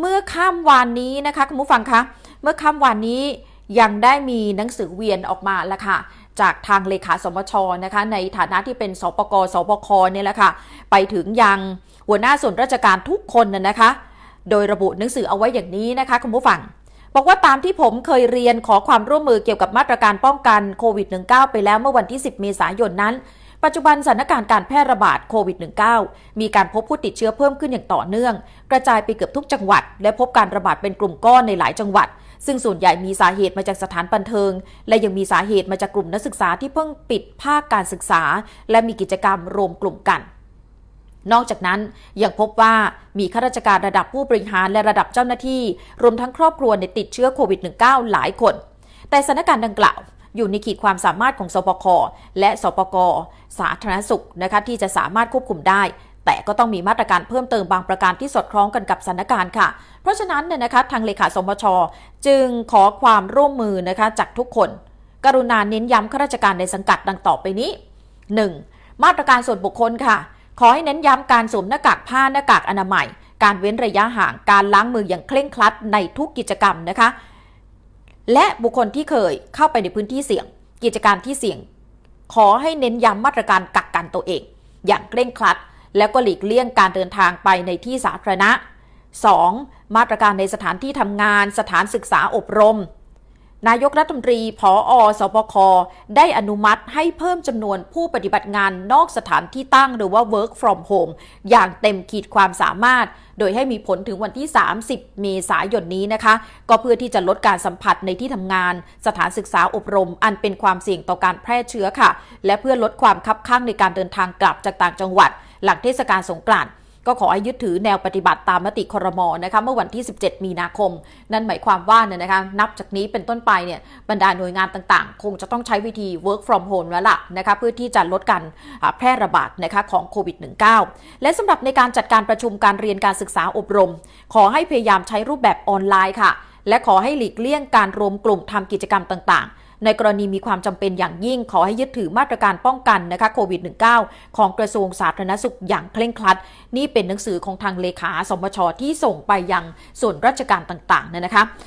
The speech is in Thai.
เมื่อค่ำวานนี้นะคะคุณผู้ฟังคะเมื่อค่ำวานนี้ยังได้มีหนังสือเวียนออกมาแล้วค่ะจากทางเลขาสมชนะคะในฐานะที่เป็นสปกสปคเนี่ยแหละค่ะไปถึงยังหัวหน้าส่วนราชการทุกคนน่ะนะคะ โดยระบุหนังสือเอาไว้อย่างนี้นะคะคุณผู้ฟัง บอกว่าตามที่ผมเคยเรียนขอความร่วมมือเกี่ยวกับมาตรการป้องกันโควิด -19 ไปแล้วเมื่อวันที่ 10 เมษายนนั้น ปัจจุบันสถานการณ์การแพร่ระบาดโควิด -19 มีการพบผู้ติดเชื้อเพิ่มขึ้นอย่างต่อเนื่อง กระจายไปเกือบทุกจังหวัด และพบการระบาดเป็นกลุ่มก้อนในหลายจังหวัด ซึ่งส่วนใหญ่มีสาเหตุมาจากสถานบันเทิง และยังมีสาเหตุมาจากกลุ่มนักศึกษาที่เพิ่งปิดภาคการศึกษา และมีกิจกรรมรวมกลุ่มกันนอกจากนั้นยังพบว่ามีข้าราชการระดับผู้บริหารและระดับเจ้าหน้าที่ รวมทั้งครอบครัวในติดเชื้อโควิด -19 หลายคน แต่สถานการณ์ดังกล่าว อยู่ในขีดความสามารถของสปคและสปกสาธารณสุขนะคะที่จะสามารถควบคุมได้ แต่ก็ต้องมีมาตรการเพิ่มเติมบางประการที่สอดคล้องกันกับสถานการณ์ค่ะ เพราะฉะนั้นเนี่ยนะคะทางเลขาสมช จึงขอความร่วมมือนะคะจากทุกคน กรุณาเน้นย้ำข้าราชการในสังกัดดังต่อไปนี้ 1. มาตรการส่วนบุคคลค่ะ ขอให้เน้นย้ำการสวมหน้ากากผ้าหน้ากากอนามัย การเว้นระยะห่างการล้างมืออย่างเคร่งครัดในทุกกิจกรรมนะคะ และบุคคลที่เคยเข้าไปในพื้นที่เสี่ยง กิจการที่เสี่ยง ขอให้เน้นย้ำมาตรการกักกันตัวเอง อย่างเคร่งครัด แล้วก็หลีกเลี่ยงการเดินทางไปในที่สาธารณะ 2. มาตรการในสถานที่ทำงาน สถานศึกษาอบรม นายกรัฐมนตรีผออสปค ได้อนุมัติให้เพิ่มจำนวนผู้ปฏิบัติงานนอกสถานที่ตั้งหรือว่า work from home อย่างเต็มขีดความสามารถ โดยให้มีผลถึงวันที่ 30 เมษายนนี้นะคะ ก็เพื่อที่จะลดการสัมผัสในที่ทำงาน สถานศึกษาอบรม อันเป็นความเสี่ยงต่อการแพร่เชื้อค่ะ และเพื่อลดความคับข้างในการเดินทางกลับจากต่างจังหวัด หลังเทศกาลสงกรานต์ ก็ขอให้ยึดถือแนวปฏิบัติตามมติครมนะคะเมื่อวันที่ 17 มีนาคม นั่นหมายความว่าเนี่ยนะคะนับจากนี้เป็นต้นไปเนี่ยบรรดาหน่วยงานต่างๆ คงจะต้องใช้วิธี work from home แล้วล่ะนะคะเพื่อที่จะลดการแพร่ระบาดนะคะของโควิด -19 และสำหรับในการจัดการประชุมการเรียนการศึกษาอบรม ขอให้พยายามใช้รูปแบบออนไลน์ค่ะ และขอให้หลีกเลี่ยงการรวมกลุ่มทำกิจกรรมต่างๆ ในกรณีมีความจำเป็นอย่างยิ่งขอให้ยึดถือมาตรการป้องกันนะคะโควิด -19 ของกระทรวงสาธารณสุขอย่างเคร่งครัด นี่เป็นหนังสือของทางเลขาสมชที่ส่งไปยังส่วนราชการต่างๆเนี่ยนะคะ